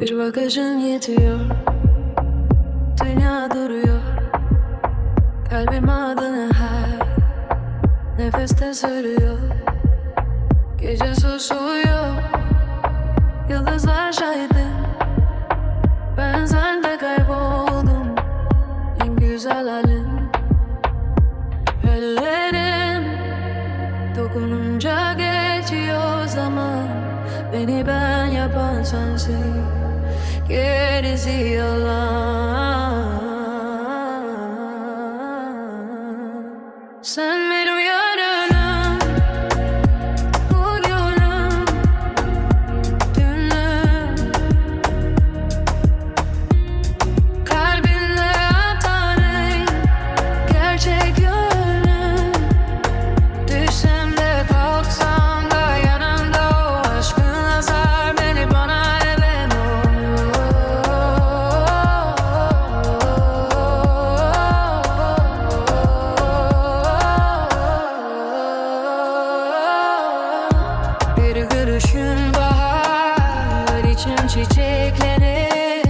Bir bakışın yetiyor. Dünya duruyor. Kalbim adını her Nefeste söylüyor Gece susuyor Yıldızlar şahidim Ben sende kayboldum. En güzel halin Ellerim Dokununca geçiyor zaman. Beni ben yapan sensin Gerisi yalan. Sen gün bahar içim çiçeklenir.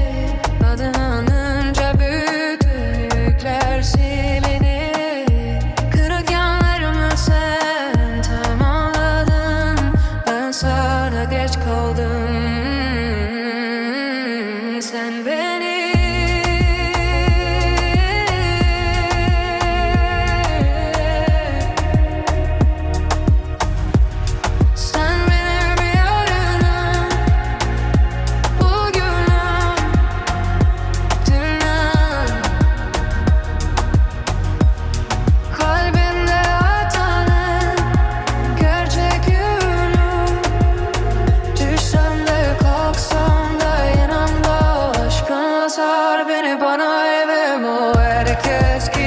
Adını anınca bütün silinir. Kırık yanlarımı sen tamamladın. Ben sana geç kaldım. Sen beni curves.